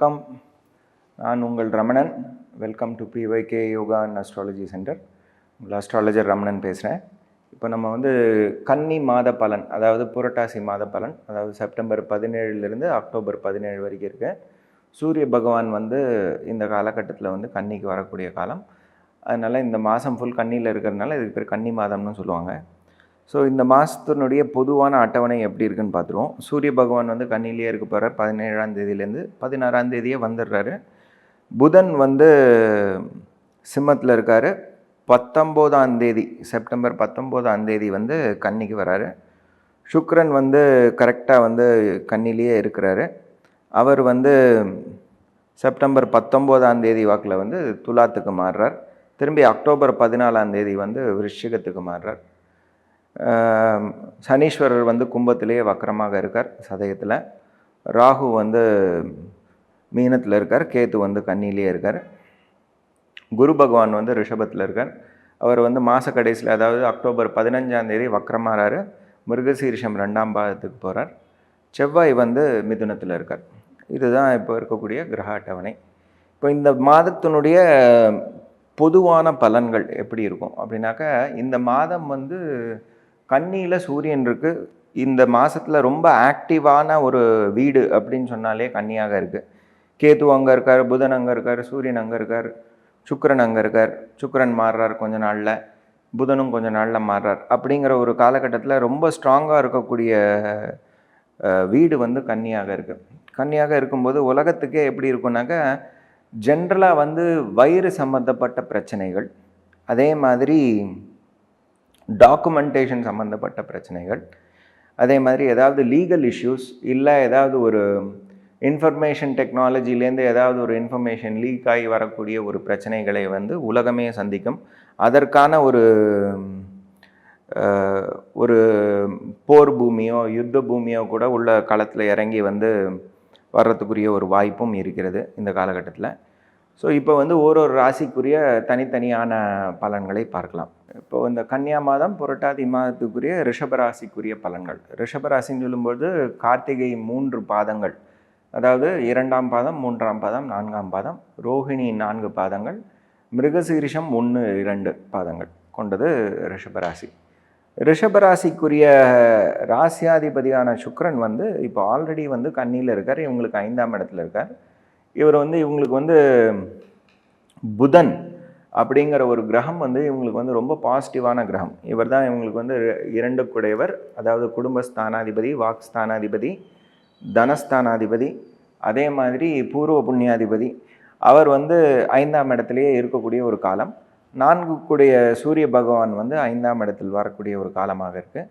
வணக்கம். நான் உங்கள் Ramanan. Welcome to BYK Yoga and astrology centre உங்கள் அஸ்ட்ராலஜர் ரமணன் பேசுகிறேன் இப்போ நம்ம வந்து கன்னி மாத பலன் அதாவது புரட்டாசி மாத பலன் அதாவது செப்டம்பர் பதினேழுலேருந்து அக்டோபர் பதினேழு வரைக்கும் இருக்கு. சூரிய பகவான் வந்து இந்த காலகட்டத்தில் வந்து கன்னிக்கு வரக்கூடிய காலம். அதனால் இந்த மாதம் ஃபுல் கன்னியில் இருக்கிறதுனால இதுக்கு பேர் கன்னி மாதம்னு சொல்லுவாங்க. ஸோ இந்த மாதத்தினுடைய பொதுவான அட்டவணை எப்படி இருக்குன்னு பார்த்துருவோம். சூரிய பகவான் வந்து கண்ணிலேயே இருக்க போகிறார் பதினேழாம் தேதியிலேருந்து பதினாறாம் தேதியே வந்துடுறாரு. புதன் வந்து சிம்மத்தில் இருக்கார். பத்தொம்போதாம் தேதி செப்டம்பர் பத்தொம்போதாம் தேதி வந்து கன்னிக்கு வராரு. சுக்ரன் வந்து கரெக்டாக வந்து கண்ணிலேயே இருக்கிறாரு. அவர் வந்து செப்டம்பர் பத்தொம்போதாம் தேதி வாக்கில் வந்து துலாத்துக்கு மாறுறார். திரும்பி அக்டோபர் பதினாலாம் தேதி வந்து விருஷிகத்துக்கு மாறுறார். சனீஸ்வரர் வந்து கும்பத்திலேயே வக்கரமாக இருக்கார் சதயத்தில். ராகு வந்து மீனத்தில் இருக்கார் கேத்து வந்து கன்னிலேயே இருக்கார். குரு பகவான் வந்து ரிஷபத்தில் இருக்கார். அவர் வந்து மாத கடைசியில் அதாவது அக்டோபர் பதினஞ்சாம் தேதி வக்கரமாறாரு. மிருகசீரிஷம் ரெண்டாம் பாதத்துக்கு போகிறார் செவ்வாய் வந்து மிதுனத்தில் இருக்கார். இதுதான் இப்போ இருக்கக்கூடிய கிரக அட்டவணை. இப்போ இந்த மாதத்தினுடைய பொதுவான பலன்கள் எப்படி இருக்கும் அப்படின்னாக்கா இந்த மாதம் வந்து கன்னியில் சூரியன் இருக்குது இந்த மாதத்தில் ரொம்ப ஆக்டிவான ஒரு வீடு அப்படின்னு சொன்னாலே கன்னியாக இருக்குது கேத்து அங்கே இருக்கார் புதன் அங்கே இருக்கார் சூரியன் அங்கே இருக்கார் சுக்கரன் அங்கே இருக்கார். சுக்கரன் மாறுறார் கொஞ்ச நாளில் புதனும் கொஞ்ச நாளில் மாறுறார். அப்படிங்கிற ஒரு காலகட்டத்தில் ரொம்ப ஸ்ட்ராங்காக இருக்கக்கூடிய வீடு வந்து கன்னியாக இருக்குது கன்னியாக இருக்கும்போது உலகத்துக்கே எப்படி இருக்கும்னாக்கா ஜென்ரலாக வந்து வயிறு சம்மந்தப்பட்ட பிரச்சனைகள். அதே மாதிரி டாக்குமெண்டேஷன் சம்மந்தப்பட்ட பிரச்சனைகள். அதே மாதிரி ஏதாவது லீகல் இஷ்யூஸ் இல்லை ஏதாவது ஒரு இன்ஃபர்மேஷன் டெக்னாலஜிலேருந்து ஏதாவது ஒரு இன்ஃபர்மேஷன் லீக் ஆகி வரக்கூடிய ஒரு பிரச்சனைகளை வந்து உலகமே சந்திக்கும். அதற்கான ஒரு ஒரு போர் பூமியோ யுத்த பூமியோ கூட உள்ள களத்தில் இறங்கி வந்து வர்றதுக்குரிய ஒரு வாய்ப்பும் இருக்கிறது இந்த காலகட்டத்தில். ஸோ இப்போ வந்து ஒரு ஒரு ராசிக்குரிய தனித்தனியான பலன்களை பார்க்கலாம். இப்போ இந்த கன்னியா மாதம் புரட்டாதி மாதத்துக்குரிய ரிஷபராசிக்குரிய பலன்கள். ரிஷபராசின்னு சொல்லும்போது கார்த்திகை மூன்று பாதங்கள். அதாவது இரண்டாம் பாதம் மூன்றாம் பாதம் நான்காம் பாதம் ரோஹிணி நான்கு பாதங்கள் மிருகசீரிஷம் ஒன்று இரண்டு பாதங்கள் கொண்டது ரிஷபராசி ரிஷபராசிக்குரிய ராசியாதிபதியான சுக்கிரன் வந்து இப்போ ஆல்ரெடி வந்து கன்னியில் இருக்கார் இவங்களுக்கு ஐந்தாம் இடத்துல இருக்கார். இவர் வந்து இவங்களுக்கு வந்து புதன் அப்படிங்கிற ஒரு கிரகம் வந்து இவங்களுக்கு வந்து ரொம்ப பாசிட்டிவான கிரகம். இவர் தான் இவங்களுக்கு வந்து இரண்டு குடையவர் அதாவது குடும்பஸ்தானாதிபதி வாக்ஸ்தானாதிபதி தனஸ்தானாதிபதி அதே மாதிரி பூர்வ புண்ணியாதிபதி. அவர் வந்து ஐந்தாம் இடத்துலையே இருக்கக்கூடிய ஒரு காலம். நான்கு கூடிய சூரிய பகவான் வந்து ஐந்தாம் இடத்தில் வரக்கூடிய ஒரு காலமாக இருக்குது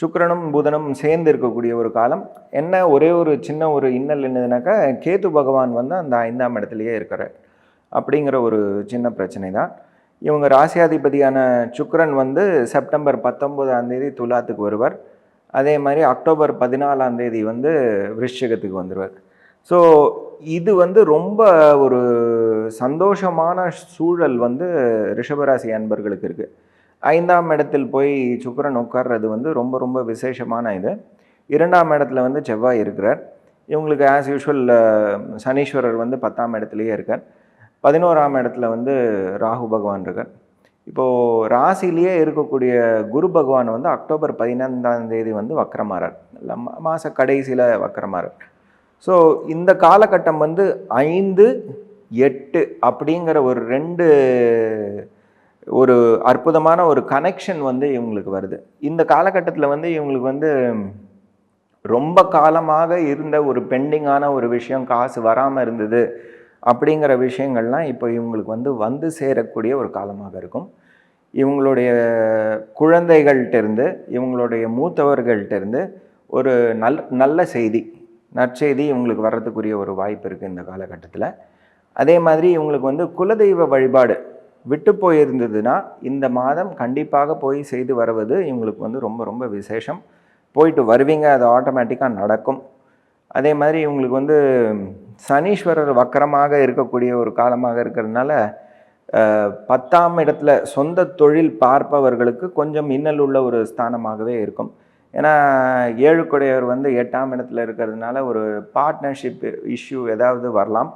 சுக்கரனும் புதனும் சேர்ந்து இருக்கக்கூடிய ஒரு காலம். என்ன ஒரே ஒரு சின்ன ஒரு இன்னல் என்னதுனாக்கா கேத்து பகவான் வந்து அந்த ஐந்தாம் இடத்துலையே இருக்கிறார். அப்படிங்கிற ஒரு சின்ன பிரச்சனை தான் இவங்க ராசியாதிபதியான சுக்கரன் வந்து செப்டம்பர் பத்தொம்போதாம் தேதி துலாத்துக்கு வருவார். அதே மாதிரி அக்டோபர் பதினாலாம் தேதி வந்து விருஷகத்துக்கு வந்துடுவார் ஸோ இது வந்து ரொம்ப ஒரு சந்தோஷமான சூழல் வந்து ரிஷபராசி அன்பர்களுக்கு இருக்குது ஐந்தாம் இடத்தில் போய் சுக்கிரன் உட்கார்றது வந்து ரொம்ப ரொம்ப விசேஷமான இது. இரண்டாம் இடத்துல வந்து செவ்வாய் இருக்கிறார். இவங்களுக்கு ஆஸ் யூஷுவல் சனீஸ்வரர் வந்து பத்தாம் இடத்துலையே இருக்கார். பதினோராம் இடத்துல வந்து ராகு பகவான் இருக்கார். இப்போது ராசிலேயே இருக்கக்கூடிய குரு பகவான் வந்து அக்டோபர் பதினைந்தாம் தேதி வந்து வக்கரமாறார். மாத கடைசியில் வக்கரமாறார். ஸோ இந்த காலகட்டம் வந்து ஐந்து எட்டு அப்படிங்கிற ஒரு ரெண்டு ஒரு அற்புதமான ஒரு கனெக்ஷன் வந்து இவங்களுக்கு வருது. இந்த காலகட்டத்தில் வந்து இவங்களுக்கு வந்து ரொம்ப காலமாக இருந்த ஒரு பெண்டிங்கான ஒரு விஷயம் காசு வராமல் இருந்தது அப்படிங்கிற விஷயங்கள்லாம் இப்போ இவங்களுக்கு வந்து வந்து சேரக்கூடிய ஒரு காலமாக இருக்கும். இவங்களுடைய குழந்தைகள்கிட்டருந்து இவங்களுடைய மூத்தவர்கள்ட்டருந்து ஒரு நல் நல்ல செய்தி நற்செய்தி இவங்களுக்கு வர்றதுக்குரிய ஒரு வாய்ப்பு இருக்குது இந்த காலகட்டத்தில். அதே மாதிரி இவங்களுக்கு வந்து குலதெய்வ வழிபாடு விட்டு போயிருந்ததுன்னா இந்த மாதம் கண்டிப்பாக போய் செய்து வருவது இவங்களுக்கு வந்து ரொம்ப ரொம்ப விசேஷம். போயிட்டு வருவீங்க அது ஆட்டோமேட்டிக்காக நடக்கும். அதே மாதிரி இவங்களுக்கு வந்து சனீஸ்வரர் வக்கரமாக இருக்கக்கூடிய ஒரு காலமாக இருக்கிறதுனால பத்தாம் இடத்துல சொந்த தொழில் பார்ப்பவர்களுக்கு கொஞ்சம் இன்னல் உள்ள ஒரு ஸ்தானமாகவே இருக்கும். ஏன்னா ஏழுக்குடையவர் வந்து எட்டாம் இடத்துல இருக்கிறதுனால ஒரு பார்ட்னர்ஷிப் இஷ்யூ ஏதாவது வரலாம்.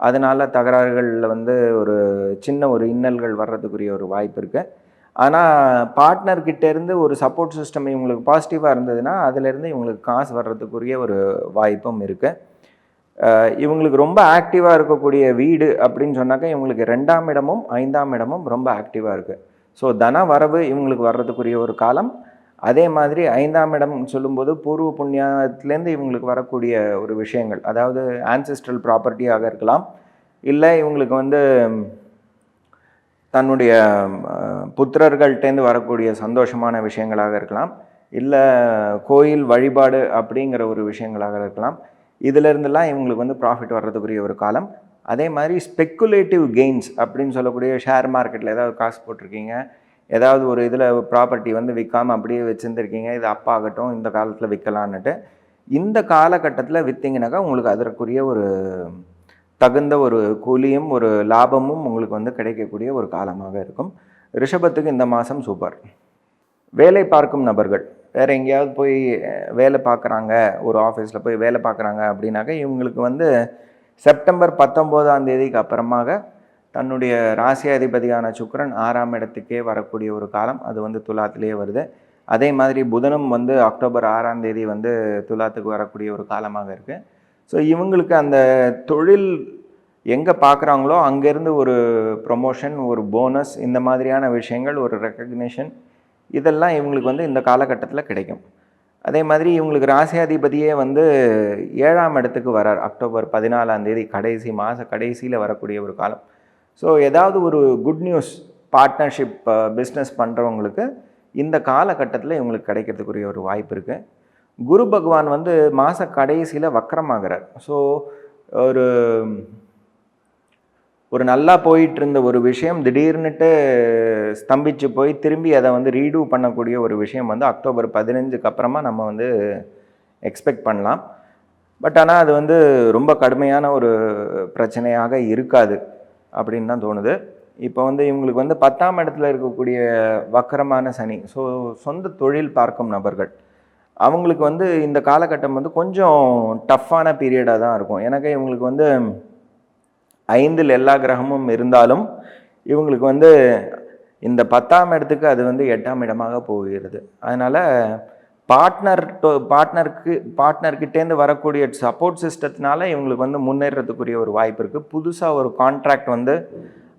அதனால தகராறுகளில் வந்து ஒரு சின்ன ஒரு இன்னல்கள் வர்றதுக்குரிய ஒரு வாய்ப்பு இருக்குது ஆனால் பார்ட்னர்கிட்டேருந்து ஒரு சப்போர்ட் சிஸ்டம் இவங்களுக்கு பாசிட்டிவாக இருந்ததுன்னா அதுலேருந்து இவங்களுக்கு காசு வர்றதுக்குரிய ஒரு வாய்ப்பும் இருக்குது இவங்களுக்கு ரொம்ப ஆக்டிவாக இருக்கக்கூடிய வீடு அப்படின்னு சொன்னாக்கா இவங்களுக்கு ரெண்டாம் இடமும் ஐந்தாம் இடமும் ரொம்ப ஆக்டிவாக இருக்குது ஸோ தன வரவு இவங்களுக்கு வர்றதுக்குரிய ஒரு காலம் அதே மாதிரி ஐந்தாம் இடம் சொல்லும்போது பூர்வ புண்ணியத்துலேருந்து இவங்களுக்கு வரக்கூடிய ஒரு விஷயங்கள். அதாவது ஆன்சிஸ்ட்ரல் ப்ராப்பர்ட்டியாக இருக்கலாம். இல்லை இவங்களுக்கு வந்து தன்னுடைய அஹ், புத்திரர்கள்ட்டேருந்து வரக்கூடிய சந்தோஷமான விஷயங்களாக இருக்கலாம். இல்லை கோயில் வழிபாடு அப்படிங்கிற ஒரு விஷயங்களாக இருக்கலாம். இதிலிருந்தெல்லாம் இவங்களுக்கு வந்து ப்ராஃபிட் வர்றதுக்குரிய ஒரு காலம். அதே மாதிரி ஸ்பெக்குலேட்டிவ் கெயின்ஸ் அப்படின்னு சொல்லக்கூடிய ஷேர் மார்க்கெட்டில் ஏதாவது காசு போட்டிருக்கீங்க. ஏதாவது ஒரு இதில் ப்ராப்பர்ட்டி வந்து விற்காமல் அப்படியே வச்சுருந்துருக்கீங்க இது அப்பாகட்டும் இந்த காலத்தில் விற்கலான்னுட்டு இந்த காலகட்டத்தில் விற்றீங்கனாக்கா உங்களுக்கு அதற்குரிய ஒரு தகுந்த ஒரு கூலியும் ஒரு லாபமும் உங்களுக்கு வந்து கிடைக்கக்கூடிய ஒரு காலமாக இருக்கும். ரிஷபத்துக்கு இந்த மாதம் சூப்பர் வேலை பார்க்கும் நபர்கள் வேறு எங்கேயாவது போய் வேலை பார்க்குறாங்க ஒரு ஆஃபீஸில் போய் வேலை பார்க்குறாங்க அப்படின்னாக்க இவங்களுக்கு வந்து செப்டம்பர் பத்தொம்போதாம் தேதிக்கு அப்புறமாக தன்னுடைய ராசி அதிபதியான சுக்கிரன் ஆறாம் இடத்துக்கே வரக்கூடிய ஒரு காலம் அது வந்து துலாத்திலேயே வருது. அதே மாதிரி புதனும் வந்து அக்டோபர் ஆறாம் தேதி வந்து துலாத்துக்கு வரக்கூடிய ஒரு காலமாக இருக்குது ஸோ இவங்களுக்கு அந்த தொழில் எங்கே பார்க்குறாங்களோ அங்கேருந்து ஒரு ப்ரொமோஷன் ஒரு போனஸ் இந்த மாதிரியான விஷயங்கள் ஒரு ரெக்கக்னேஷன் இதெல்லாம் இவங்களுக்கு வந்து இந்த காலகட்டத்தில் கிடைக்கும். அதே மாதிரி இவங்களுக்கு ராசியாதிபதியே வந்து ஏழாம் இடத்துக்கு வரார். அக்டோபர் பதினாலாம் தேதி கடைசி மாத கடைசியில் வரக்கூடிய ஒரு காலம். ஸோ ஏதாவது ஒரு குட் நியூஸ் பார்ட்னர்ஷிப் பிஸ்னஸ் பண்ணுறவங்களுக்கு இந்த காலகட்டத்தில் இவங்களுக்கு கிடைக்கிறதுக்குரிய ஒரு வாய்ப்பு இருக்குது குரு பகவான் வந்து மாத கடைசியில் வக்கரமாகிறார். ஸோ ஒரு ஒரு நல்லா போயிட்டு இருந்த ஒரு விஷயம் திடீர்னுட்டு ஸ்தம்பிச்சு போய் திரும்பி அதை வந்து ரீடூ பண்ணக்கூடிய ஒரு விஷயம் வந்து அக்டோபர் பதினஞ்சுக்கு அப்புறமா நம்ம வந்து எக்ஸ்பெக்ட் பண்ணலாம். பட் ஆனால் அது வந்து ரொம்ப கடுமையான ஒரு பிரச்சனையாக இருக்காது. அப்படின்னு தான் தோணுது. இப்போ வந்து இவங்களுக்கு வந்து பத்தாம் இடத்துல இருக்கக்கூடிய வக்கரமான சனி ஸோ சொந்த தொழில் பார்க்கும் நபர்கள் அவங்களுக்கு வந்து இந்த காலகட்டம் வந்து கொஞ்சம் டஃப்பான பீரியடாக தான் இருக்கும். எனக்கு இவங்களுக்கு வந்து ஐந்தில் எல்லா கிரகமும் இருந்தாலும் இவங்களுக்கு வந்து இந்த பத்தாம் இடத்துக்கு அது வந்து எட்டாம் இடமாக போகிறது. அதனால் பார்ட்னர் பார்ட்னருக்கு பார்ட்னர்கிட்டேருந்து வரக்கூடிய சப்போர்ட் சிஸ்டத்தினால இவங்களுக்கு வந்து முன்னேறதுக்குரிய ஒரு வாய்ப்பு இருக்குது புதுசாக ஒரு கான்ட்ராக்ட் வந்து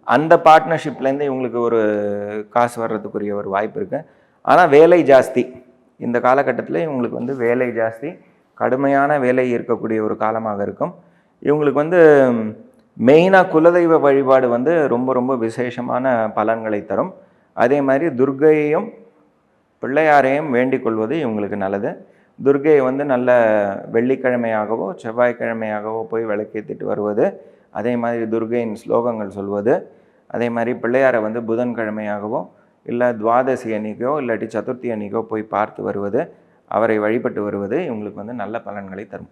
அந்த பார்ட்னர்ஷிப்லேருந்து இவங்களுக்கு ஒரு காசு வர்றதுக்குரிய ஒரு வாய்ப்பு இருக்குது ஆனால் வேலை ஜாஸ்தி. இந்த காலகட்டத்தில் இவங்களுக்கு வந்து வேலை ஜாஸ்தி. கடுமையான வேலை இருக்கக்கூடிய ஒரு காலமாக இருக்கும். இவங்களுக்கு வந்து மெயினாக குலதெய்வ வழிபாடு வந்து ரொம்ப ரொம்ப விசேஷமான பலன்களை தரும். அதே மாதிரி துர்கையையும் பிள்ளையாரையும் வேண்டிக் கொள்வது இவங்களுக்கு நல்லது. துர்கையை வந்து நல்ல வெள்ளிக்கிழமையாகவோ செவ்வாய்க்கிழமையாகவோ போய் விளக்கேற்றிட்டு வருவது. அதே மாதிரி துர்கையின் ஸ்லோகங்கள் சொல்வது. அதே மாதிரி பிள்ளையாரை வந்து புதன்கிழமையாகவோ இல்லை துவாதசி அன்னைக்கோ இல்லாட்டி சதுர்த்தி அன்னைக்கோ போய் பார்த்து வருவது. அவரை வழிபட்டு வருவது இவங்களுக்கு வந்து நல்ல பலன்களை தரும்.